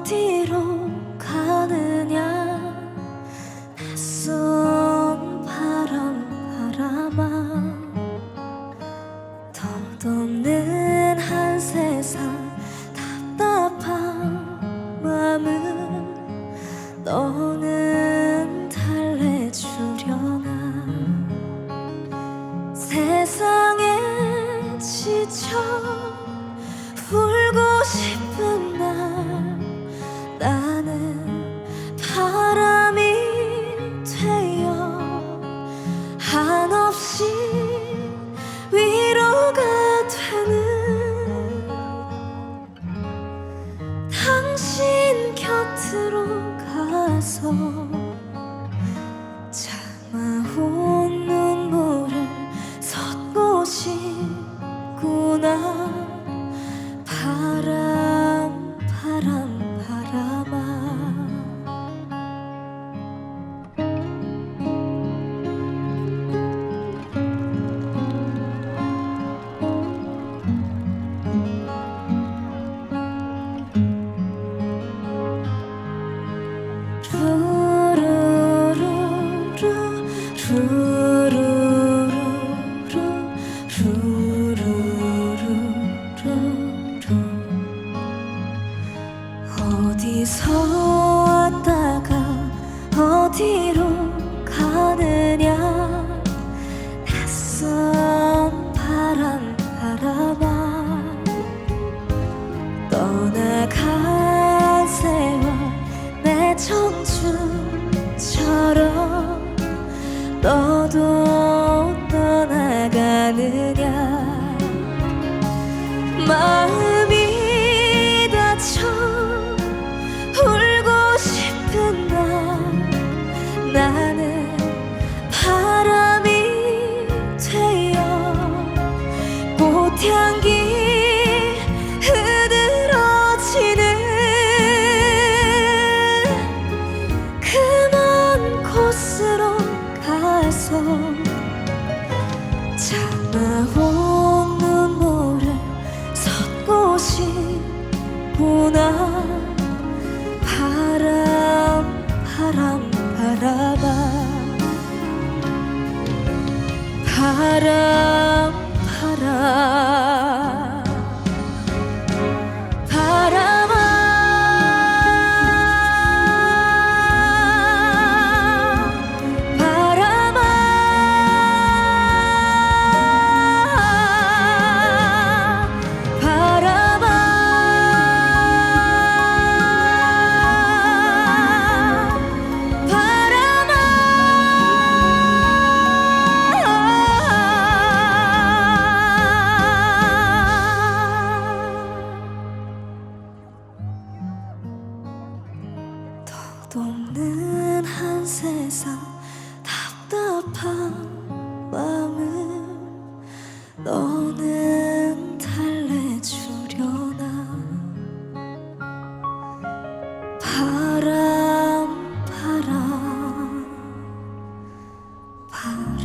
어디로 가느냐? 낯선 바람 바람아 덧없는 한 세상 답답한 마음은 너는 달래주려나? 세상에 지쳐 울고 싶은 가 어디서 왔다가 어디 너도 떠나가느냐? 마음 서 참아온 눈물을 섞고 싶구나. 바람 바람 바람아 바람 바람 녹는 한 세상 답답한 마음 너는 달래주려나? 바람 바람 바람.